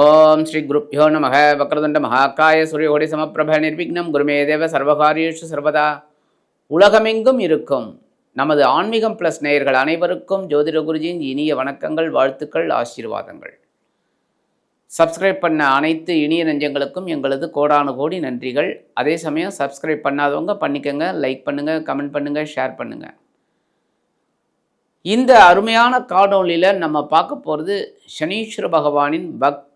ஓம் ஸ்ரீ குருப்பியோ நமக. வக்ரதுண்ட மகாகாய சூரியகோடி சமப்பிரப நிர்விக்னம். குருமே தேவ சர்வகாரியேஷு சர்வதா. உலகமெங்கும் இருக்கும் நமது ஆன்மீகம் ப்ளஸ் நேயர்கள் அனைவருக்கும் ஜோதிட குருஜியின் இனிய வணக்கங்கள் வாழ்த்துக்கள் ஆசீர்வாதங்கள். சப்ஸ்கிரைப் பண்ண அனைத்து இனிய நெஞ்சங்களுக்கும் எங்களது கோடானு கோடி நன்றிகள். அதே சமயம் சப்ஸ்கிரைப் பண்ணாதவங்க பண்ணிக்கோங்க லைக் பண்ணுங்கள் கமெண்ட் பண்ணுங்கள் ஷேர் பண்ணுங்கள் இந்த அருமையான காணொளியில் நம்ம பார்க்க போகிறது சனீஸ்வர பகவானின்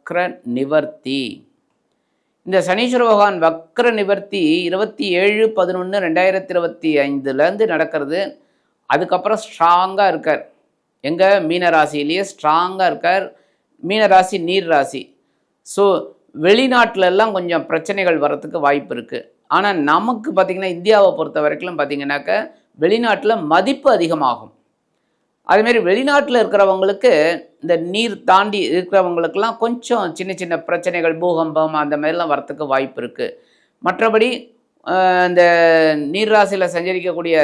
வக்ர நிவர்த்தி. இந்த சனீஸ்வர பகவான் வக்ர நிவர்த்தி இருபத்தி ஏழு பதினொன்று ரெண்டாயிரத்தி இருபத்தி ஐந்துலேருந்து நடக்கிறது. அதுக்கப்புறம் ஸ்ட்ராங்காக இருக்கார். எங்கள் மீன ராசியிலேயே ஸ்ட்ராங்காக இருக்கார். மீன ராசி நீர் ராசி ஸோ வெளிநாட்டிலெல்லாம் கொஞ்சம் பிரச்சனைகள் வரத்துக்கு வாய்ப்பு இருக்குது ஆனால் நமக்கு பார்த்திங்கன்னா இந்தியாவை பொறுத்த வரைக்கும் பார்த்திங்கனாக்க வெளிநாட்டில் மதிப்பு அதிகமாகும். அதுமாரி வெளிநாட்டில் இருக்கிறவங்களுக்கு இந்த நீர் தாண்டி இருக்கிறவங்களுக்கெல்லாம் கொஞ்சம் சின்ன சின்ன பிரச்சனைகள் பூகம்பம் அந்த மாதிரிலாம் வரத்துக்கு வாய்ப்பு இருக்குது மற்றபடி இந்த நீர் ராசியில் சஞ்சரிக்கக்கூடிய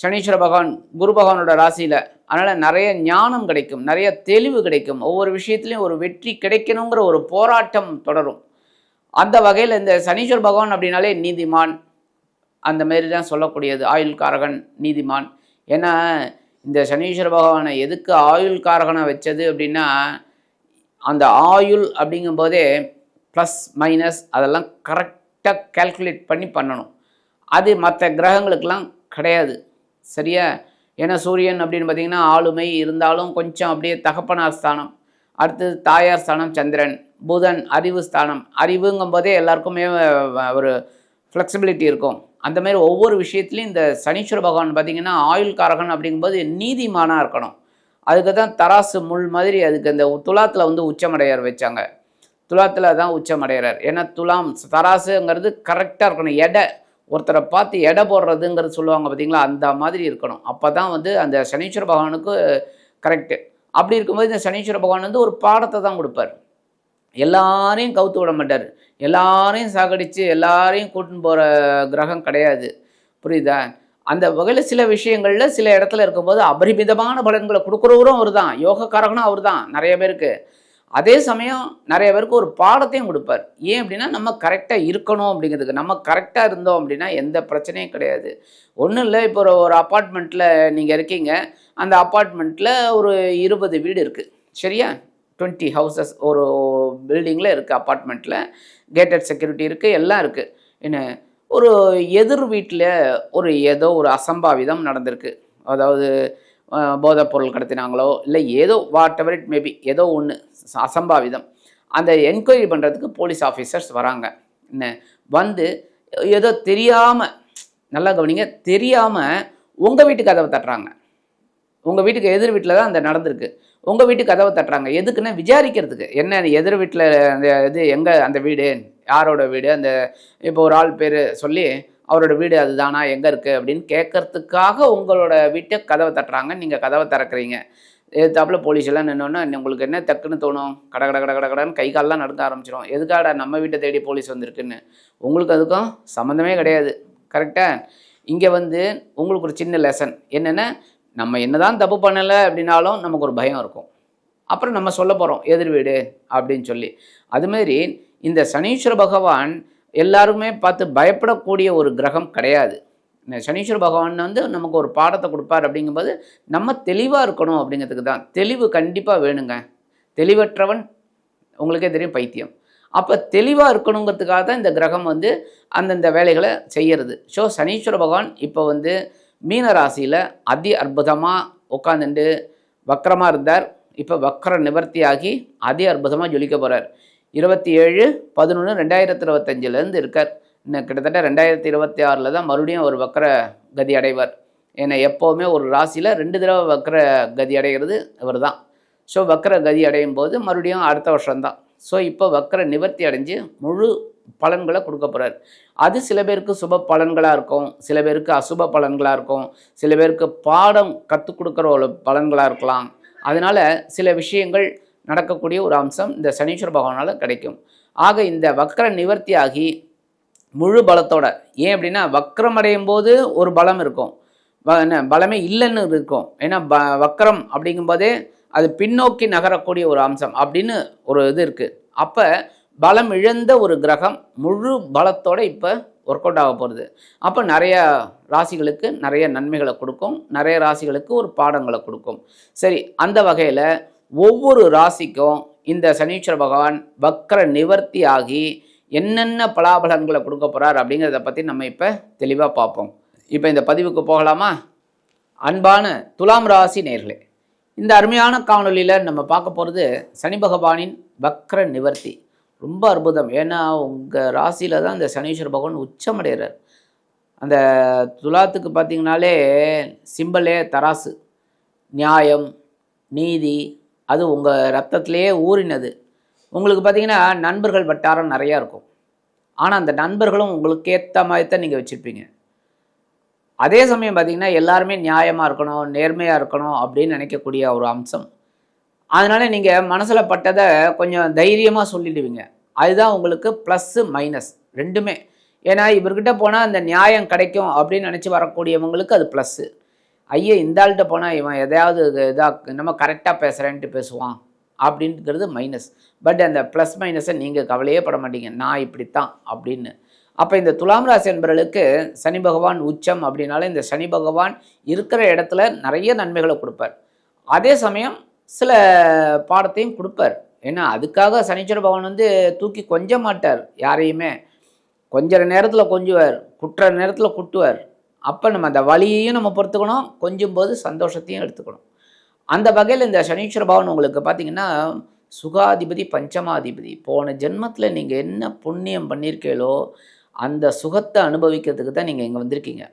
சனீஸ்வர பகவான் குரு பகவானோட ராசியில் அதனால் நிறைய ஞானம் கிடைக்கும் நிறைய தெளிவு கிடைக்கும். ஒவ்வொரு விஷயத்துலையும் ஒரு வெற்றி கிடைக்கணுங்கிற ஒரு போராட்டம் தொடரும். அந்த வகையில் இந்த சனீஸ்வர பகவான் அப்படின்னாலே நீதிமான். அந்த மாரி தான் சொல்லக்கூடியது. ஆயுள் காரகன் நீதிமான். ஏன்னா இந்த சனீஸ்வர பகவானை எதுக்கு ஆயுள் காரகனை வச்சது அப்படின்னா அந்த ஆயுள் அப்படிங்கும்போதே ப்ளஸ் மைனஸ் அதெல்லாம் கரெக்டாக கேல்குலேட் பண்ணி பண்ணணும். அது மற்ற கிரகங்களுக்கெல்லாம் கிடையாது. சரியா? ஏன்னா சூரியன் அப்படின்னு பார்த்தீங்கன்னா ஆளுமை இருந்தாலும் கொஞ்சம் அப்படியே தகப்பனார் ஸ்தானம். அடுத்தது தாயார் ஸ்தானம் சந்திரன் புதன் அறிவு ஸ்தானம். அறிவுங்கும் போதே எல்லாருக்குமே ஒரு ஃப்ளெக்சிபிலிட்டி இருக்கும். அந்த மாதிரி ஒவ்வொரு விஷயத்துலையும் இந்த சனீஸ்வர பகவான் பார்த்திங்கன்னா ஆயுள் காரகன் அப்படிங்கும்போது நீதிமானாக இருக்கணும். அதுக்கு தான் தராசு முள் மாதிரி அதுக்கு அந்த துலாத்தில் வந்து உச்சமடையார் வச்சாங்க. துலாத்தில் தான் உச்சமடைகிறார் ஏன்னா துலாம் தராசுங்கிறது கரெக்டாக இருக்கணும். எடை ஒருத்தரை பார்த்து எடை போடுறதுங்கிறது சொல்லுவாங்க பார்த்தீங்களா? அந்த மாதிரி இருக்கணும். அப்போ தான் வந்து அந்த சனீஸ்வர பகவானுக்கு கரெக்டு அப்படி இருக்கும்போது இந்த சனீஸ்வர பகவான் வந்து ஒரு பாடத்தை தான் கொடுப்பார். எல்லாரையும் கவுத்து விட மாட்டார். எல்லாரையும் சாகடித்து எல்லாரையும் கூட்டின்னு போகிற கிரகம் கிடையாது. புரியுதா? அந்த வகையில் சில விஷயங்களில் சில இடத்துல இருக்கும்போது அபரிமிதமான பலன்களை கொடுக்குறவரும் அவர் தான் யோகக்காரகனும் அவர் தான் நிறைய பேருக்கு. அதே சமயம் நிறைய பேருக்கு ஒரு பாடத்தையும் கொடுப்பார். ஏன் அப்படின்னா நம்ம கரெக்டாக இருக்கணும் அப்படிங்கிறதுக்கு. நம்ம கரெக்டாக இருந்தோம் அப்படின்னா எந்த பிரச்சனையும் கிடையாது. ஒன்றும் இல்லை இப்போ ஒரு ஒரு அப்பார்ட்மெண்ட்டில் நீங்கள் இருக்கீங்க. அந்த அப்பார்ட்மெண்ட்டில் ஒரு இருபது வீடு இருக்குது சரியா? டுவெண்ட்டி ஹவுசஸ் ஒரு பில்டிங்கில் இருக்குது அப்பார்ட்மெண்ட்டில் கேட்டட் செக்யூரிட்டி இருக்குது எல்லாம் இருக்குது என்ன? ஒரு எதிர் வீட்டில் ஒரு ஏதோ ஒரு அசம்பாவிதம் நடந்திருக்கு. அதாவது போதைப் பொருள் கடத்தினாங்களோ இல்லை ஏதோ வாட் எவர் இட் மேபி ஏதோ ஒன்று அசம்பாவிதம். அந்த என்கொயரி பண்ணுறதுக்கு போலீஸ் ஆஃபீஸர்ஸ் வராங்க. என்ன? வந்து ஏதோ தெரியாமல் நல்லா கவனிங்க தெரியாமல் உங்கள் வீட்டுக்கு கதவை தட்டுறாங்க. உங்கள் வீட்டுக்கு எதிர் வீட்டில் தான் அந்த நடந்திருக்கு. உங்கள் வீட்டு கதவை தட்டுறாங்க. எதுக்குன்னா விசாரிக்கிறதுக்கு. என்ன எதிர் வீட்டில் அந்த இது எங்கே அந்த வீடு? யாரோட வீடு? அந்த இப்போ ஒரு ஆள் பேர் சொல்லி அவரோட வீடு அதுதானா? எங்கே இருக்குது அப்படின்னு கேட்கறதுக்காக உங்களோட வீட்டை கதவை தட்டுறாங்க. நீங்கள் கதவை திறக்கிறீங்க. எதிர்த்தாப்புல போலீஸ் எல்லாம் நின்னோன்னா உங்களுக்கு என்ன டக்குன்னு தோணும்? கட கட கட கட கடன்னு கை காலெலாம் நடக்க ஆரம்பிச்சிடும் எதுக்காடா நம்ம வீட்டை தேடி போலீஸ் வந்திருக்குன்னு? உங்களுக்கு அதுக்கும் சம்மந்தமே கிடையாது. கரெக்டாக இங்கே வந்து உங்களுக்கு ஒரு சின்ன லெசன் என்னென்னா நம்ம என்னதான் தப்பு பண்ணலை அப்படின்னாலும் நமக்கு ஒரு பயம் இருக்கும். அப்புறம் நம்ம சொல்ல போகிறோம் எதிர் வீடு அப்படின்னு சொல்லி. அதுமாரி இந்த சனீஸ்வர பகவான் எல்லாருமே பார்த்து பயப்படக்கூடிய ஒரு கிரகம் கிடையாது. இந்த சனீஸ்வர பகவான் வந்து நமக்கு ஒரு பாடத்தை கொடுப்பார் அப்படிங்கும்போது நம்ம தெளிவாக இருக்கணும் அப்படிங்கிறதுக்கு தான். தெளிவு கண்டிப்பாக வேணுங்க. தெளிவற்றவன் உங்களுக்கே தெரியும் பைத்தியம். அப்போ தெளிவாக இருக்கணுங்கிறதுக்காக தான் இந்த கிரகம் வந்து அந்தந்த வேலைகளை செய்கிறது ஸோ சனீஸ்வர பகவான் இப்போ வந்து மீன ராசியில் அதி அற்புதமாக உட்காந்துட்டு வக்கரமாக இருந்தார். இப்போ வக்கர நிவர்த்தியாகி அதி அற்புதமாக ஜொலிக்க போகிறார் இருபத்தி ஏழு பதினொன்று ரெண்டாயிரத்தி இருபத்தஞ்சிலேருந்து இருக்கார். இன்னும் கிட்டத்தட்ட ரெண்டாயிரத்தி இருபத்தி ஆறில் தான் மறுபடியும் ஒரு வக்கர கதி அடைவார். ஏன்னா எப்போவுமே ஒரு ராசியில் ரெண்டு தடவை வக்கர கதி அடைகிறது இவர் தான் ஸோ வக்கர கதி அடையும் போது மறுபடியும் அடுத்த வருஷம்தான். ஸோ இப்போ வக்கர நிவர்த்தி அடைஞ்சு முழு பலன்களை கொடுக்க போகிறார் அது சில பேருக்கு சுப பலன்களாக இருக்கும் சில பேருக்கு அசுப பலன்களாக இருக்கும் சில பேருக்கு பாடம் கற்றுக் கொடுக்குற ஒரு பலன்களாக இருக்கலாம். அதனால் சில விஷயங்கள் நடக்கக்கூடிய ஒரு அம்சம் இந்த சனீஸ்வர பகவானால் கிடைக்கும். ஆக இந்த வக்கர நிவர்த்தி ஆகி முழு பலத்தோட ஏன் அப்படின்னா வக்கரம் அடையும் போது ஒரு பலம் இருக்கும். என்ன பலமே இல்லைன்னு இருக்கும். ஏன்னா ப வக்ரம் அப்படிங்கும்போதே அது பின்னோக்கி நகரக்கூடிய ஒரு அம்சம் அப்படின்னு ஒரு இது இருக்குது அப்போ பலம் இழந்த ஒரு கிரகம் முழு பலத்தோடு இப்போ ஒர்க் அவுட் ஆக போகிறது அப்போ நிறைய ராசிகளுக்கு நிறைய நன்மைகளை கொடுக்கும். நிறைய ராசிகளுக்கு ஒரு பாடங்களை கொடுக்கும். சரி அந்த வகையில் ஒவ்வொரு ராசிக்கும் இந்த சனீஸ்வர பகவான் வக்கர நிவர்த்தி ஆகி என்னென்ன பலாபலன்களை கொடுக்க போகிறார் அப்படிங்கிறத பற்றி நம்ம இப்போ தெளிவாக பார்ப்போம். இப்போ இந்த பதிவுக்கு போகலாமா? அன்பான துலாம் ராசி நேர்களே இந்த அருமையான காணொளியில் நம்ம பார்க்க போகிறது சனி பகவானின் வக்ர நிவர்த்தி. ரொம்ப அற்புதம். ஏன்னா உங்கள் ராசியில் தான் இந்த சனீஸ்வர பகவான் உச்சமடைகிறார் அந்த துலாத்துக்கு பார்த்தீங்கனாலே சிம்பலே தராசு. நியாயம் நீதி அது உங்கள் ரத்தத்திலேயே ஊறினது. உங்களுக்கு பார்த்தீங்கன்னா நண்பர்கள் வட்டாரம் நிறையா இருக்கும். ஆனால் அந்த நண்பர்களும் உங்களுக்கு ஏற்ற மாதிரி தான் நீங்கள் வச்சுருப்பீங்க. அதே சமயம் பார்த்தீங்கன்னா எல்லாருமே நியாயமாக இருக்கணும் நேர்மையாக இருக்கணும் அப்படின்னு நினைக்கக்கூடிய ஒரு அம்சம். அதனால நீங்கள் மனசில் பட்டதை கொஞ்சம் தைரியமாக சொல்லிடுவீங்க. அதுதான் உங்களுக்கு ப்ளஸ்ஸு மைனஸ் ரெண்டுமே. ஏன்னா இவர்கிட்ட போனால் அந்த நியாயம் கிடைக்கும் அப்படின்னு நினச்சி வரக்கூடியவங்களுக்கு அது ப்ளஸ்ஸு ஐயோ இந்த ஆள்கிட்ட போனால் இவன் எதையாவது இதாக நம்ம கரெக்டாக பேசுகிறேன்ட்டு பேசுவான் அப்படின்றது மைனஸ் பட் அந்த ப்ளஸ் மைனஸை நீங்கள் கவலையே பட மாட்டீங்க. நான் இப்படித்தான் அப்படின்னு. அப்போ இந்த துலாம் ராசி என்பவர்களுக்கு சனி பகவான் உச்சம் அப்படின்னால இந்த சனி பகவான் இருக்கிற இடத்துல நிறைய நன்மைகளை கொடுப்பார். அதே சமயம் சில பாடத்தையும் கொடுப்பார். ஏன்னா அதுக்காக சனீஸ்வர பகவான் வந்து தூக்கி கொஞ்ச மாட்டார் யாரையுமே. கொஞ்ச நேரத்தில் கொஞ்சுவார் குற்ற நேரத்தில் குட்டுவார். அப்போ நம்ம அந்த வழியையும் நம்ம பொறுத்துக்கணும் கொஞ்சம் போது சந்தோஷத்தையும் எடுத்துக்கணும். அந்த வகையில் இந்த சனீஸ்வர பவன் உங்களுக்கு பார்த்தீங்கன்னா சுகாதிபதி பஞ்சமாதிபதி. போன ஜென்மத்தில் நீங்கள் என்ன புண்ணியம் பண்ணியிருக்கீங்களோ அந்த சுகத்தை அனுபவிக்கிறதுக்கு தான் நீங்கள் இங்கே வந்திருக்கீங்க.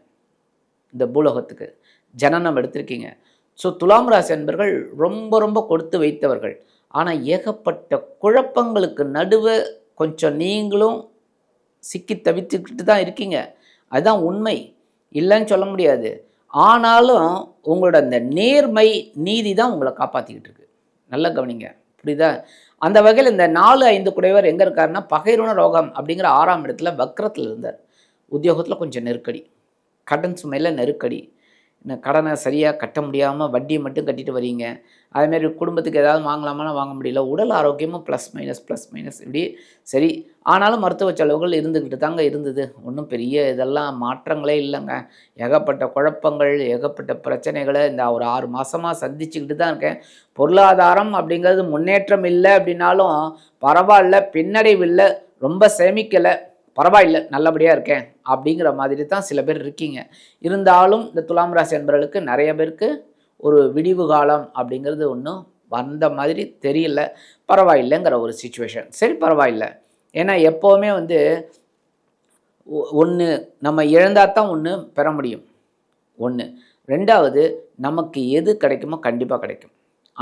இந்த பூலோகத்துக்கு. ஜனனம் எடுத்திருக்கீங்க. ஸோ துலாம் ராசி அன்பர்கள் ரொம்ப ரொம்ப கொடுத்து வைத்தவர்கள். ஆனால் ஏகப்பட்ட குழப்பங்களுக்கு நடுவே கொஞ்சம் நீங்களும் சிக்கி தவித்துக்கிட்டு தான் இருக்கீங்க. அதுதான் உண்மை. இல்லைன்னு சொல்ல முடியாது. ஆனாலும் உங்களோட அந்த நேர்மை நீதி தான் உங்களை காப்பாற்றிக்கிட்டு இருக்கு. நல்லா கவனிங்க. புரியுதா? அந்த வகையில் இந்த நாலு ஐந்து குடைவர் எங்கே இருக்காருன்னா பகைருண ரோகம் அப்படிங்கிற ஆறாம் இடத்துல வக்கரத்தில் இருந்தார். உத்தியோகத்தில் கொஞ்சம் நெருக்கடி. கடன் சுமையில் நெருக்கடி. கடனை சரியாக கட்ட முடியாமல் வட்டியை மட்டும் கட்டிட்டு வரீங்க அதேமாரி குடும்பத்துக்கு ஏதாவது வாங்கலாமான்னு வாங்க முடியல. உடல் ஆரோக்கியமும் ப்ளஸ் மைனஸ் ப்ளஸ் மைனஸ் இப்படி சரி. ஆனாலும் மருத்துவ செலவுகள் இருந்துக்கிட்டு தாங்க இருந்தது. ஒன்றும் பெரிய இதெல்லாம் மாற்றங்களே இல்லைங்க. ஏகப்பட்ட குழப்பங்கள் ஏகப்பட்ட பிரச்சனைகளை இந்த ஒரு ஆறு மாதமாக சந்திச்சுக்கிட்டு தான் இருக்கேன். பொருளாதாரம் அப்படிங்கிறது முன்னேற்றம் இல்லை அப்படின்னாலும் பரவாயில்ல பின்னடைவு இல்லை ரொம்ப சேமிக்கலை. பரவாயில்ல நல்லபடியாக இருக்கேன் அப்படிங்கிற மாதிரி தான் சில பேர் இருக்கீங்க. இருந்தாலும் இந்த துலாம் ராசி என்பவர்களுக்கு நிறைய பேருக்கு ஒரு விடிவு காலம் அப்படிங்கிறது ஒன்றும் வந்த மாதிரி தெரியல. பரவாயில்லைங்கிற ஒரு சுச்சுவேஷன் சரி பரவாயில்ல. ஏன்னா எப்போவுமே வந்து ஒன்று நம்ம இழந்தால் தான் ஒன்று பெற முடியும். ஒன்று ரெண்டாவது நமக்கு எது கிடைக்குமோ கண்டிப்பாக கிடைக்கும்.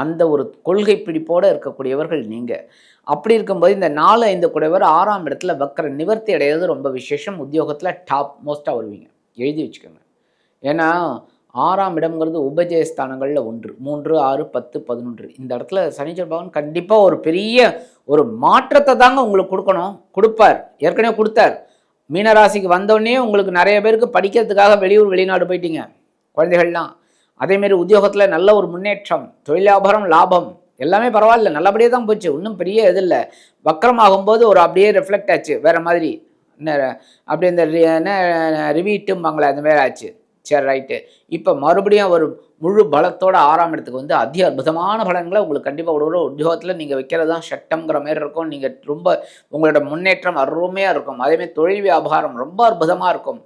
அந்த ஒரு கொள்கை பிடிப்போடு இருக்கக்கூடியவர்கள் நீங்கள் அப்படி இருக்கும்போது இந்த நாலு ஐந்து குடைவர் ஆறாம் இடத்துல வக்கர நிவர்த்தி அடைகிறது ரொம்ப விசேஷம். உத்தியோகத்தில் டாப் மோஸ்ட்டாக வருவீங்க. எழுதி வச்சுக்கோங்க. ஏன்னா ஆறாம் இடம்ங்கிறது உபஜயஸ்தானங்களில் ஒன்று. மூன்று ஆறு பத்து பதினொன்று. இந்த இடத்துல சனீஸ்வர பகவான் கண்டிப்பாக ஒரு பெரிய ஒரு மாற்றத்தை தாங்க உங்களுக்கு கொடுக்கணும். கொடுப்பார். ஏற்கனவே கொடுத்தார். மீனராசிக்கு வந்தோடனே உங்களுக்கு நிறைய பேருக்கு படிக்கிறதுக்காக வெளியூர் வெளிநாடு போயிட்டீங்க. குழந்தைகள்லாம். அதேமாரி உத்தியோகத்தில் நல்ல ஒரு முன்னேற்றம் தொழிலாபரம் லாபம் எல்லாமே பரவாயில்ல நல்லபடியாக தான் போச்சு. ஒன்றும் பெரிய இது இல்லை. வக்கரம் ஆகும்போது ஒரு அப்படியே ரிஃப்ளெக்ட் ஆச்சு. வேறு மாதிரி. என்ன அப்படி இந்த என்ன ரிவீட்டும்பாங்களே அந்த மாதிரி ஆச்சு. சரி ரைட்டு இப்போ மறுபடியும் ஒரு முழு பலத்தோட ஆறாம் இடத்துக்கு வந்து அதி அற்புதமான பலன்களை உங்களுக்கு கண்டிப்பாக ஒரு உத்தியோகத்தில் நீங்கள் வைக்கிறது தான் சட்டம்ங்கிற மாதிரி இருக்கும். நீங்கள் ரொம்ப உங்களோட முன்னேற்றம் அருமையாக இருக்கும். அதேமாதிரி தொழில் வியாபாரம் ரொம்ப அற்புதமாக இருக்கும்.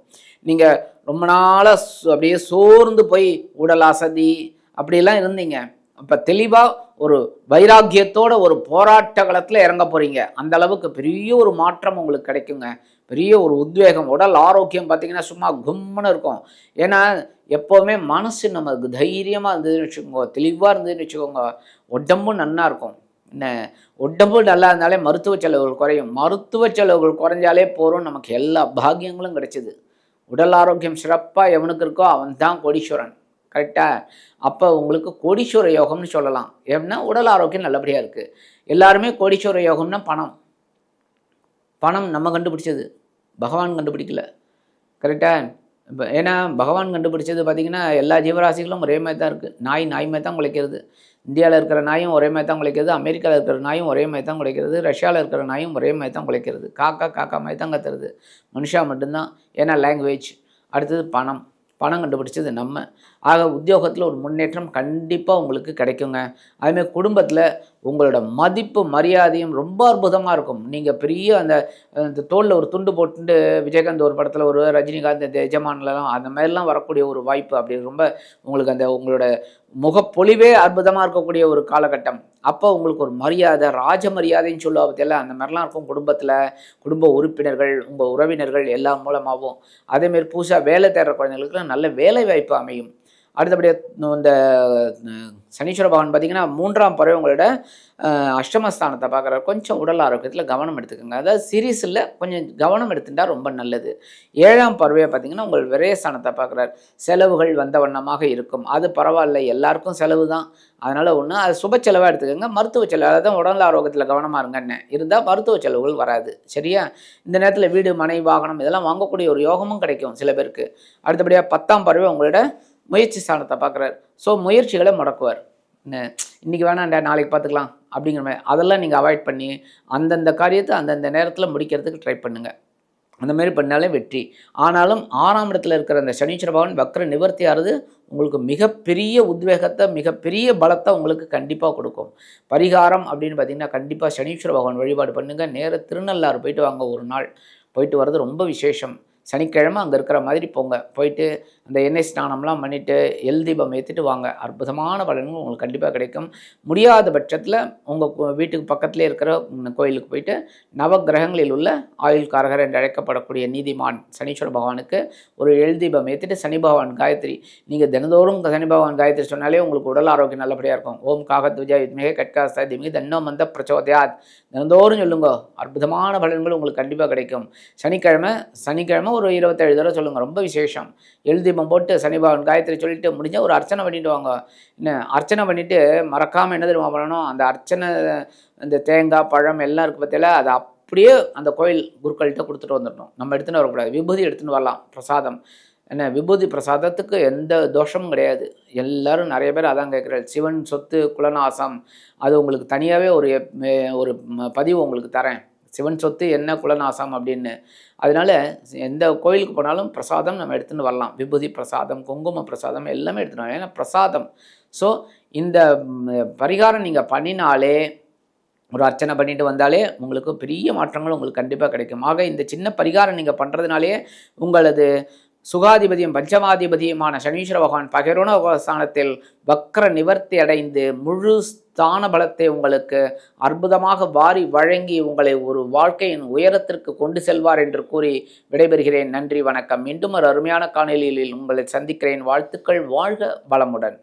நீங்கள் ரொம்ப நாளாக அப்படியே சோர்ந்து போய் உடல் அசதி அப்படிலாம் இருந்தீங்க. அப்போ தெளிவாக ஒரு வைராக்கியத்தோட ஒரு போராட்ட களத்தில் இறங்க போகிறீங்க அந்த அளவுக்கு பெரிய ஒரு மாற்றம் உங்களுக்கு கிடைக்குங்க. பெரிய ஒரு உத்வேகம். உடல் ஆரோக்கியம் பார்த்தீங்கன்னா சும்மா கும்முன்னு இருக்கும். ஏன்னா எப்போவுமே மனசு நமக்கு தைரியமாக இருந்ததுன்னு வச்சுக்கோங்க தெளிவாக இருந்ததுன்னு வச்சுக்கோங்க உடம்பும் நன்னா இருக்கும். என்ன? உடம்பு நல்லா இருந்தாலே மருத்துவ செலவுகள் குறையும். மருத்துவ செலவுகள் குறைஞ்சாலே போகிறோம் நமக்கு எல்லா பாக்கியங்களும் கிடைச்சிது. உடல் ஆரோக்கியம் சிறப்பாக எவனுக்கு இருக்கோ அவன் தான் கோடீஸ்வரன் கரெக்டாக அப்போ உங்களுக்கு கோடீஸ்வர யோகம்னு சொல்லலாம். ஏன்னா உடல் ஆரோக்கியம் நல்லபடியாக இருக்குது எல்லாருமே கோடீஸ்வர யோகம்னா பணம். பணம் நம்ம கண்டுபிடிச்சது. பகவான் கண்டுபிடிக்கல. கரெக்டாக இப்போ ஏன்னா பகவான் கண்டுபிடிச்சது பார்த்திங்கன்னா எல்லா ஜீவராசிகளும் ஒரே மாதிரி தான் இருக்குது நாய் நாய் மாதிரி தான் குலைக்கிறது இந்தியாவில் இருக்கிற நாயும் ஒரே மாதிரி தான் குலைக்கிறது அமெரிக்காவில் இருக்கிற நாயும் ஒரே மாதிரி தான் குலைக்கிறது ரஷ்யாவில் இருக்கிற நாயும் ஒரே மாதிரி தான் குலைக்கிறது காக்கா காக்கா மாதிரி தான் கத்துறது மனுஷா மட்டும்தான். ஏன்னா லாங்குவேஜ் அடுத்தது பணம். பணம் கண்டுபிடிச்சது நம்ம. ஆக உத்தியோகத்தில் ஒரு முன்னேற்றம் கண்டிப்பாக உங்களுக்கு கிடைக்குங்க. அதுமாதிரி குடும்பத்தில் உங்களோட மதிப்பு மரியாதையும் ரொம்ப அற்புதமாக இருக்கும். நீங்கள் பெரிய அந்த அந்த தோளில் ஒரு துண்டு போட்டு விஜயகாந்த் ஒரு படத்தில் ஒரு ரஜினிகாந்த் இந்த எஜமான்லாம் அந்த மாதிரிலாம் வரக்கூடிய ஒரு வாய்ப்பு அப்படி ரொம்ப உங்களுக்கு அந்த உங்களோட முகப்பொலிவே அற்புதமாக இருக்கக்கூடிய ஒரு காலகட்டம். அப்போ உங்களுக்கு ஒரு மரியாதை ராஜ மரியாதைன்னு சொல்லுவா பற்றியெல்லாம் அந்த மாதிரிலாம் இருக்கும் குடும்பத்தில். குடும்ப உறுப்பினர்கள் உங்கள் உறவினர்கள் எல்லாம் மூலமாகவும் அதேமாரி புதுசாக வேலை தேடுற குழந்தைங்களுக்குலாம் நல்ல வேலை வாய்ப்பு அமையும். அடுத்தபடியாக இந்த சனீஸ்வர பகவான் பார்த்தீங்கன்னா மூன்றாம் பறவை உங்களோட அஷ்டமஸ்தானத்தை பார்க்குற கொஞ்சம் உடல் ஆரோக்கியத்தில் கவனம் எடுத்துக்கோங்க. அதாவது சீரியஸில் கொஞ்சம் கவனம் எடுத்துட்டா ரொம்ப நல்லது. ஏழாம் பறவையை பார்த்தீங்கன்னா உங்கள் விரயஸ்தானத்தை பார்க்குறார் செலவுகள் வந்த வண்ணமாக இருக்கும். அது பரவாயில்ல. எல்லாருக்கும் செலவு தான். அதனால் ஒன்று அது சுப செலவாக எடுத்துக்கோங்க. மருத்துவ செலவு அதாவது உடல் ஆரோக்கியத்தில் கவனமாக இருங்கன்னு. இருந்தால் மருத்துவ செலவுகள் வராது. சரியா? இந்த நேரத்தில் வீடு மனை வாகனம் இதெல்லாம் வாங்கக்கூடிய ஒரு யோகமும் கிடைக்கும் சில பேருக்கு. அடுத்தபடியாக பத்தாம் பறவை உங்களோட முயற்சி ஸ்தானத்தை பார்க்குறாரு. ஸோ முயற்சிகளை முடக்குவார். என்ன, இன்னைக்கு வேணாண்டா நாளைக்கு பார்த்துக்கலாம் அப்படிங்கிற மாதிரி. அதெல்லாம் நீங்கள் அவாய்ட் பண்ணி அந்தந்த காரியத்தை அந்தந்த நேரத்தில் முடிக்கிறதுக்கு ட்ரை பண்ணுங்கள் அந்த மாதிரி பண்ணாலே வெற்றி. ஆனாலும் ஆறாம் இடத்துல இருக்கிற அந்த சனீஸ்வர பகவான் வக்ர நிவர்த்தி ஆறுது உங்களுக்கு மிகப்பெரிய உத்வேகத்தை மிகப்பெரிய பலத்தை உங்களுக்கு கண்டிப்பாக கொடுக்கும். பரிகாரம் அப்படின்னு பார்த்தீங்கன்னா கண்டிப்பாக சனீஸ்வர பகவான் வழிபாடு பண்ணுங்கள் நேர திருநள்ளாறு போயிட்டு வாங்க ஒரு நாள். போயிட்டு வர்றது ரொம்ப விசேஷம். சனிக்கிழமை அங்கே இருக்கிற மாதிரி போங்க. போயிட்டு அந்த எண்ணெய் ஸ்நானம்லாம் பண்ணிவிட்டு எல் தீபம் ஏற்றிட்டு வாங்க. அற்புதமான பலன்கள் உங்களுக்கு கண்டிப்பாக கிடைக்கும். முடியாத பட்சத்தில் உங்கள் வீட்டுக்கு பக்கத்துலேயே இருக்கிற கோயிலுக்கு போயிட்டு நவக்கிரகங்களில் உள்ள ஆயுள் காரகர் என்று அழைக்கப்படக்கூடிய நீதிமான் சனீஸ்வர பகவானுக்கு ஒரு எல் தீபம் ஏற்றிட்டு சனி பகவான் காயத்ரி. நீங்கள் தினந்தோறும் சனி பகவான் காயத்ரி சொன்னாலே உங்களுக்கு உடல் ஆரோக்கியம் நல்லபடியாக இருக்கும். ஓம் காகத்விஜா வித்மிகை கட்காஸ்தா திமிகை தன்னோ மந்த பிரச்சோதயாத். தினந்தோறும் சொல்லுங்க. அற்புதமான பலன்கள் உங்களுக்கு கண்டிப்பாக கிடைக்கும். சனிக்கிழமை சனிக்கிழமை ஒரு இருபத்தேழு தடவை சொல்லுங்கள் ரொம்ப விசேஷம். எழுதி தீபம் போட்டு சனி பகவான் காயத்ரி சொல்லிட்டு முடிஞ்ச ஒரு அர்ச்சனை பண்ணிட்டு வாங்க. என்ன அர்ச்சனை பண்ணிவிட்டு மறக்காமல் என்ன தெரியுமா பண்ணணும்? அந்த அர்ச்சனை இந்த தேங்காய் பழம் எல்லாம் இருக்கு பற்றியில அதை அப்படியே அந்த கோயில் குருக்கள்கிட்ட கொடுத்துட்டு வந்துடணும். நம்ம எடுத்துன்னு வரக்கூடாது. விபூதி எடுத்துன்னு வரலாம் பிரசாதம். என்ன விபூதி பிரசாதத்துக்கு எந்த தோஷமும் கிடையாது. எல்லாரும் நிறைய பேர் அதான் கேட்குறாரு சிவன் சொத்து குலநாசம் அது உங்களுக்கு தனியாகவே ஒரு ஒரு பதிவு உங்களுக்கு தரேன். சிவன் சொத்து என்ன குலநாசம் அப்படின்னு. அதனால எந்த கோயிலுக்கு போனாலும் பிரசாதம் நம்ம எடுத்துன்னு வரலாம். விபூதி பிரசாதம் குங்கும பிரசாதம் எல்லாமே எடுத்துன்னு வரலாம். ஏன்னா பிரசாதம். ஸோ இந்த பரிகாரம் நீங்கள் பண்ணினாலே ஒரு அர்ச்சனை பண்ணிட்டு வந்தாலே உங்களுக்கு பெரிய மாற்றங்கள் உங்களுக்கு கண்டிப்பாக கிடைக்கும். ஆக இந்த சின்ன பரிகாரம் நீங்கள் பண்ணுறதுனாலே உங்களது சுகாதிபதியும் பஞ்சமாதிபதியுமான சனீஸ்வர பகவான் பகிரோண உபஸ்தானத்தில் வக்ர நிவர்த்தி அடைந்து முழு ஸ்தான பலத்தை உங்களுக்கு அற்புதமாக வாரி வழங்கி உங்களை ஒரு வாழ்க்கையின் உயரத்திற்கு கொண்டு செல்வார் என்று கூறி விடைபெறுகிறேன். நன்றி வணக்கம். மீண்டும் ஒரு அருமையான காணொலியில் உங்களை சந்திக்கிறேன். வாழ்த்துக்கள். வாழ்க வளமுடன்.